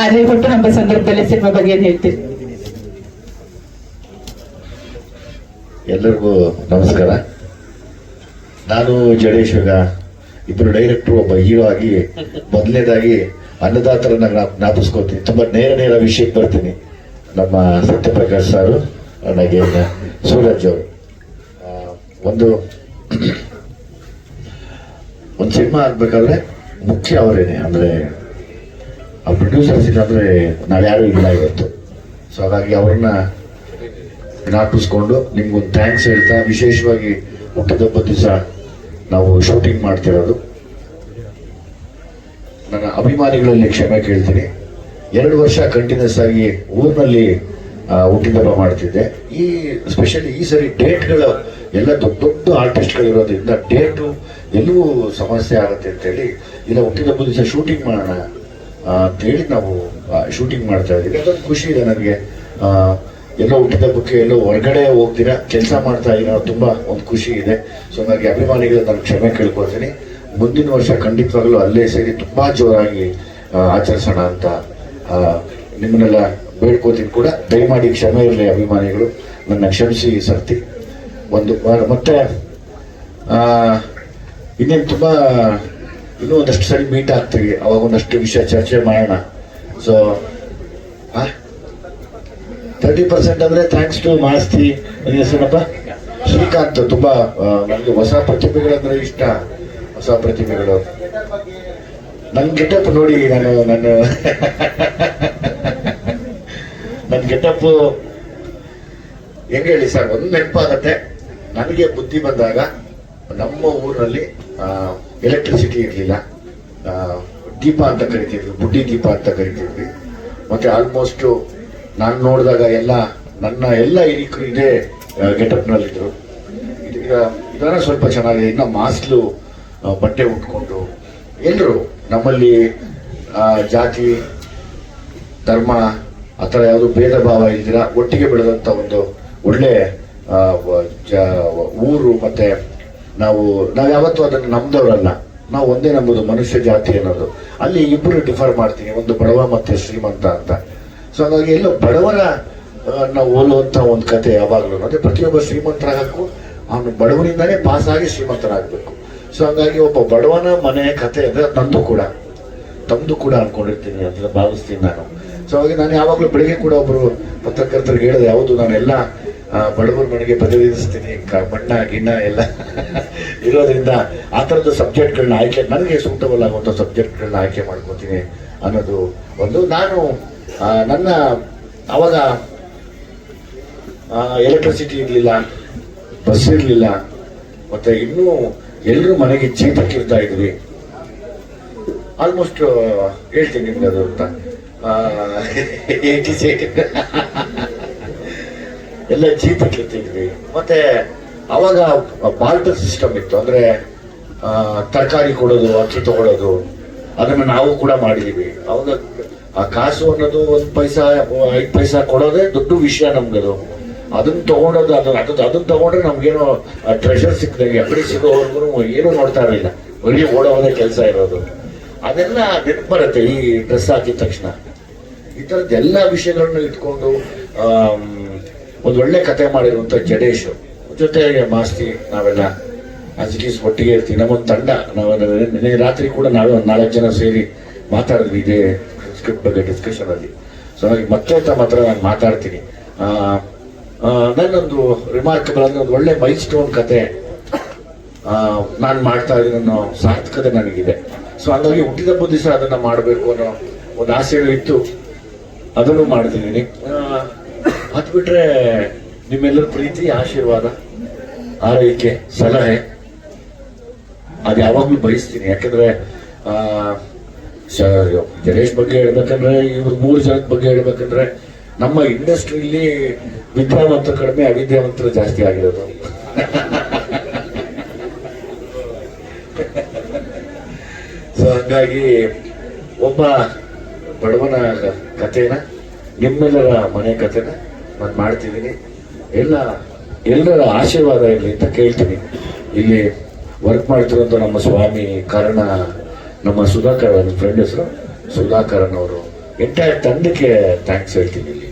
ಆದ್ರೆ ಕೊಟ್ಟು ನಮ್ಮ ಸಂದರ್ಭದಲ್ಲಿ ಸಿನಿಮಾ ಬಗ್ಗೆ ಏನ್ ಹೇಳ್ತೀರಿ? ಎಲ್ಲರಿಗೂ ನಮಸ್ಕಾರ. ನಾನು ಜಡೇಶ್ ಈಗ ಇಬ್ಬರು ಡೈರೆಕ್ಟರ್, ಒಬ್ಬ ಹೀರೋ ಆಗಿ ಮೊದಲನೇದಾಗಿ ಅನ್ನದಾತರನ್ನ ಜ್ಞಾಪಿಸ್ಕೊತೀನಿ ತುಂಬಾ ನೇರ ನೇರ ವಿಷಯಕ್ಕೆ ಬರ್ತೀನಿ. ನಮ್ಮ ಸತ್ಯಪ್ರಕಾಶ್ ಸಾರು ನನಗೆ ಸೂರಜ್ ಅವರು. ಒಂದು ಒಂದು ಸಿನಿಮಾ ಆಗ್ಬೇಕಾದ್ರೆ ಮುಖ್ಯ ಅವರೇನೆ. ಅಂದ್ರೆ ಆ ಪ್ರೊಡ್ಯೂಸರ್ಸ್ ಇಲ್ಲಾಂದ್ರೆ ನಾವ್ಯಾರು ಇಲ್ಲ ಇವತ್ತು. ಸೊ ಹಾಗಾಗಿ ಅವ್ರನ್ನ ಜ್ಞಾಪಿಸ್ಕೊಂಡು ನಿಮ್ಗೊಂದು ಥ್ಯಾಂಕ್ಸ್ ಹೇಳ್ತಾ, ವಿಶೇಷವಾಗಿ ಹುಟ್ಟಿದಬ್ಬ ದಿವಸ ನಾವು ಶೂಟಿಂಗ್ ಮಾಡ್ತಿರೋದು. ನನ್ನ ಅಭಿಮಾನಿಗಳಲ್ಲಿ ಕ್ಷಮೆ ಕೇಳ್ತೀನಿ. ಎರಡು ವರ್ಷ ಕಂಟಿನ್ಯೂಸ್ ಆಗಿ ಊರಿನಲ್ಲಿ ಹುಟ್ಟಿದಬ್ಬ ಮಾಡ್ತಿದ್ದೆ. ಈ ಸ್ಪೆಷಲಿ ಈ ಸರಿ ಡೇಟ್ಗಳು ಎಲ್ಲ ದೊಡ್ಡ ದೊಡ್ಡ ಆರ್ಟಿಸ್ಟ್ಗಳಿರೋದ್ರಿಂದ ಡೇಟು ಎಲ್ಲೂ ಸಮಸ್ಯೆ ಆಗುತ್ತೆ ಅಂತೇಳಿ, ಇಲ್ಲ ಹುಟ್ಟಿದಬ್ಬ ದಿವಸ ಶೂಟಿಂಗ್ ಮಾಡೋಣ ಆ, ಅಂತ ಹೇಳಿ ನಾವು ಶೂಟಿಂಗ್ ಮಾಡ್ತಾ ಇದ್ದೀವಿ. ಅದೊಂದು ಖುಷಿ ಇದೆ ನನಗೆ. ಎಲ್ಲೋ ಹುಟ್ಟಿದ ಬಗ್ಗೆ ಎಲ್ಲೋ ಹೊರಗಡೆ ಹೋಗ್ತೀರಾ ಕೆಲಸ ಮಾಡ್ತಾ ಇರೋ ತುಂಬಾ ಒಂದು ಖುಷಿ ಇದೆ. ಸೊ ನನಗೆ ಅಭಿಮಾನಿಗಳು ನಾನು ಕ್ಷಮೆ ಕೇಳ್ಕೊಳ್ತೀನಿ. ಮುಂದಿನ ವರ್ಷ ಖಂಡಿತವಾಗ್ಲೂ ಅಲ್ಲೇ ಸೇರಿ ತುಂಬಾ ಜೋರಾಗಿ ಆಚರಿಸೋಣ ಅಂತ ನಿಮ್ಮನ್ನೆಲ್ಲ ಬೇಡ್ಕೋತೀನಿ ಕೂಡ. ದಯಮಾಡಿ ಕ್ಷಮೆ ಇರಲಿ ಅಭಿಮಾನಿಗಳು. ನನ್ನ ಕ್ಷಮಿಸಿ ಸರ್ತಿ. ಒಂದು ಮತ್ತೆ ಇನ್ನೇನು ತುಂಬಾ ಇನ್ನೂ ಒಂದಷ್ಟು ಸರಿ ಮೀಟ್ ಆಗ್ತೀವಿ. ಅವಾಗ ಒಂದಷ್ಟು ವಿಷಯ ಚರ್ಚೆ ಮಾಡೋಣ. ಸೊ ತರ್ಟಿ ಪರ್ಸೆಂಟ್ ಅಂದ್ರೆ ಥ್ಯಾಂಕ್ಸ್ ಟು ಮಾಸ್ತಿ. ನನ್ನ ಹೆಸರಪ್ಪ ಶ್ರೀಕಾಂತ್ ತುಂಬಾ ನನಗೆ ಹೊಸ ಪ್ರತಿಭೆಗಳಂದ್ರೆ ಇಷ್ಟ. ಹೊಸ ಪ್ರತಿಭೆಗಳು. ನನ್ ಗೆಟಪ್ ನೋಡಿ ನಾನು ನಾನು. ನನ್ನ ಗೆಟಪ್ ಹೆಂಗ ಹೇಳಿ ಸರ್, ಒಂದು ನೆನಪಾಗತ್ತೆ. ನನಗೆ ಬುದ್ಧಿ ಬಂದಾಗ ನಮ್ಮ ಊರಿನಲ್ಲಿ ಎಲೆಕ್ಟ್ರಿಸಿಟಿ ಇರಲಿಲ್ಲ. ದೀಪ ಅಂತ ಕರಿತಿದ್ವಿ ಬುಡ್ಡಿ ದೀಪ ಅಂತ ಕರಿತಿದ್ವಿ ಮತ್ತೆ ಆಲ್ಮೋಸ್ಟ್ ನಾನು ನೋಡಿದಾಗ ಎಲ್ಲ, ನನ್ನ ಎಲ್ಲ ಹಿರಿಕರು ಇದೇ ಗೆಟಪ್ ನಲ್ಲಿದ್ರು. ಇದರ ಸ್ವಲ್ಪ ಚೆನ್ನಾಗಿದೆ ಇನ್ನ ಮಾಸ್ಲು ಬಟ್ಟೆ ಉಟ್ಕೊಂಡು. ಎಲ್ಲರೂ ನಮ್ಮಲ್ಲಿ ಜಾತಿ, ಧರ್ಮ, ಆ ಥರ ಯಾವುದು ಭೇದ ಭಾವ ಇಲ್ದಿರ ಒಟ್ಟಿಗೆ ಬೆಳೆದಂಥ ಒಂದು ಒಳ್ಳೆ ಊರು ಮತ್ತೆ ನಾವು ನಾವು ಯಾವತ್ತೂ ಅದನ್ನು ನಮ್ದವರಲ್ಲ ನಾವು ಒಂದೇ ನಂಬುದು ಮನುಷ್ಯ ಜಾತಿ ಅನ್ನೋದು. ಅಲ್ಲಿ ಇಬ್ಬರು ಡಿಫರ್ ಮಾಡ್ತೀನಿ, ಒಂದು ಬಡವ ಮತ್ತೆ ಶ್ರೀಮಂತ ಅಂತ. ಸೊ ಹಾಗಾಗಿ ಎಲ್ಲೋ ಬಡವರ ನಾವು ಓಲುವಂಥ ಒಂದು ಕತೆ ಯಾವಾಗಲೂ ಅದೇ ಪ್ರತಿಯೊಬ್ಬ ಶ್ರೀಮಂತರಾಗಕ್ಕೂ, ಅವನು ಬಡವರಿಂದಾನೇ ಪಾಸ್ ಆಗಿ ಶ್ರೀಮಂತರಾಗಬೇಕು ಸೊ ಹಂಗಾಗಿ ಒಬ್ಬ ಬಡವನ ಮನೆ ಕತೆ ಅಂದರೆ ಅದು ನಂದು ಕೂಡ. ತಮ್ದು ಕೂಡ ಅನ್ಕೊಂಡಿರ್ತೀನಿ ಅಂತ ಭಾವಿಸ್ತೀನಿ ನಾನು. ಸೊ ಹಾಗಾಗಿ ನಾನು ಯಾವಾಗಲೂ ಬೆಳಿಗ್ಗೆ ಕೂಡ ಒಬ್ಬರು ಪತ್ರಕರ್ತರಿಗೆ ಹೇಳಿದೆ ಯಾವುದು ನಾನೆಲ್ಲ ಬಡವರ ಮನೆಗೆ ಬದಲಿಸ್ತೀನಿ ಬಣ್ಣ ಗಿಣ್ಣ ಎಲ್ಲ ಇರೋದ್ರಿಂದ ಆ ಥರದ ಸಬ್ಜೆಕ್ಟ್ಗಳನ್ನ ಆಯ್ಕೆ, ನನಗೆ ಸೂಟಬಲ್ ಆಗುವಂಥ ಸಬ್ಜೆಕ್ಟ್ಗಳನ್ನ ಆಯ್ಕೆ ಮಾಡ್ಕೋತೀನಿ ಅನ್ನೋದು ಒಂದು ನಾನು ನನ್ನ ಅವಾಗ ಎಲೆಕ್ಟ್ರಿಸಿಟಿ ಇರಲಿಲ್ಲ ಬಸ್ ಇರಲಿಲ್ಲ, ಮತ್ತೆ ಇನ್ನೂ ಎಲ್ಲರೂ ಮನೆಗೆ ಚೀಪಕ್ಕಿರ್ತಾ ಇದ್ವಿ. ಆಲ್ಮೋಸ್ಟ್ ಹೇಳ್ತೀನಿ ನಿಮ್ಗೆ ಅದು ಅಂತ. ಏಯ್ಟಿ ಎಲ್ಲ ಜೀತ ಕೆತ್ತಿದ್ವಿ ಮತ್ತೆ ಅವಾಗ ಬಾಲ್ಟರ್ ಸಿಸ್ಟಮ್ ಇತ್ತು. ಅಂದ್ರೆ ತರಕಾರಿ ಕೊಡೋದು, ಅಕ್ಕಿ ತಗೊಳ್ಳೋದು ಅದನ್ನ ನಾವು ಕೂಡ ಮಾಡಿದೀವಿ. ಅವಾಗ ಆ ಕಾಸು ಅನ್ನೋದು ಒಂದು ಪೈಸಾ, ಐದು ಪೈಸಾ ಕೊಡೋದೇ ದೊಡ್ಡ ವಿಷಯ ನಮ್ಗದು. ಅದನ್ನ ತಗೊಂಡೋದು, ಅದನ್ನ ಅದನ್ನ ಅದನ್ನ ತಗೊಂಡ್ರೆ ನಮ್ಗೇನು ಟ್ರೆಷರ್ ಸಿಕ್ಕಿದಂಗೆ ಎಕಡೆ ಸಿಗೋವರೆಗೂ ಏನೂ ನೋಡ್ತಾ ಇರಲಿಲ್ಲ. ಬರೀ ಓಡೋದೇ ಕೆಲಸ ಇರೋದು. ಅದೆಲ್ಲ ನೆನಪು ಬರುತ್ತೆ ಈ ಡ್ರೆಸ್ ಹಾಕಿದ ತಕ್ಷಣ. ಈ ಥರದ್ದು ಎಲ್ಲ ವಿಷಯಗಳನ್ನ ಇಟ್ಕೊಂಡು ಒಂದು ಒಳ್ಳೆ ಕತೆ ಮಾಡಿರುವಂತ ಜಡೇಶ್. ಜೊತೆಗೆ ಮಾಸ್ತಿ, ನಾವೆಲ್ಲ ಅಜಿಟೀಸ್ ಒಟ್ಟಿಗೆ ಇರ್ತೀವಿ. ನಮ್ಮೊಂದು ತಂಡ. ನಾವು ನಿನ್ನೆ ರಾತ್ರಿ ಕೂಡ ನಾವೇ ಒಂದು ನಾಲ್ಕು ಜನ ಸೇರಿ ಮಾತಾಡಿದ್ವಿ ಇದೇ ಸ್ಕ್ರಿಪ್ಟ್ ಬಗ್ಗೆ ಡಿಸ್ಕಷನ್ ಅಲ್ಲಿ. ಸೊ ಹಾಗೆ ಮತ್ತೆ ಮಾತ್ರ ನಾನು ಮಾತಾಡ್ತೀನಿ. ನನ್ನೊಂದು ರಿಮಾರ್ಕಬಲ್ ಅಂದ್ರೆ ಒಂದು ಒಳ್ಳೆ ಮೈಲ್ ಸ್ಟೋನ್ ಕತೆ ನಾನು ಮಾಡ್ತಾ ಇದ್ದೀನಿ ಅನ್ನೋ ಸಾರ್ಥಕತೆ ನನಗಿದೆ. ಸೊ ಹಾಗಾಗಿ ಹುಟ್ಟಿದಬ್ಬ ದಿವಸ ಅದನ್ನ ಮಾಡಬೇಕು ಅನ್ನೋ ಒಂದು ಆಸೆಗಳು ಇತ್ತು. ಅದನ್ನು ಮಾಡ್ತಿದ್ದೀನಿ. ಅದು ಬಿಟ್ರೆ ನಿಮ್ಮೆಲ್ಲರ ಪ್ರೀತಿ ಆಶೀರ್ವಾದ ಆರೈಕೆ ಸಲಹೆ ಅದು ಯಾವಾಗ್ಲೂ ಬಯಸ್ತೀನಿ. ಯಾಕಂದ್ರೆ ಆ, ಶ- ಜಡೇಶ್ ಬಗ್ಗೆ ಹೇಳ್ಬೇಕಂದ್ರೆ ಇವ್ರ ಮೂರು ಜನದ ಬಗ್ಗೆ ಹೇಳ್ಬೇಕಂದ್ರೆ ನಮ್ಮ ಇಂಡಸ್ಟ್ರಿಯಲ್ಲಿ ವಿದ್ಯಾವಂತರು ಕಡಿಮೆ ಅವಿದ್ಯಾವಂತರು ಜಾಸ್ತಿ ಆಗಿರೋದು. ಸೊ ಹಂಗಾಗಿ ಒಬ್ಬ ಬಡವನ ಕಥೆನ ನಿಮ್ಮೆಲ್ಲರ ಮನೆ ಕಥೆನ ನಾನು ಮಾಡ್ತಿದ್ದೀನಿ ಎಲ್ಲ ಎಲ್ಲರ ಆಶೀರ್ವಾದ ಇರಲಿ ಅಂತ ಕೇಳ್ತೀನಿ. ಇಲ್ಲಿ ವರ್ಕ್ ಮಾಡ್ತಿರೋಂಥ ನಮ್ಮ ಸ್ವಾಮಿ ಕರ್ಣ, ನಮ್ಮ ಸುಧಾಕರ್ ಫ್ರೆಂಡ್ ಹೆಸರು. ಸುಧಾಕರನ್ ಅವರು ಎಂಟೈರ್ ತಂಡಕ್ಕೆ ಥ್ಯಾಂಕ್ಸ್ ಹೇಳ್ತೀನಿ ಇಲ್ಲಿ.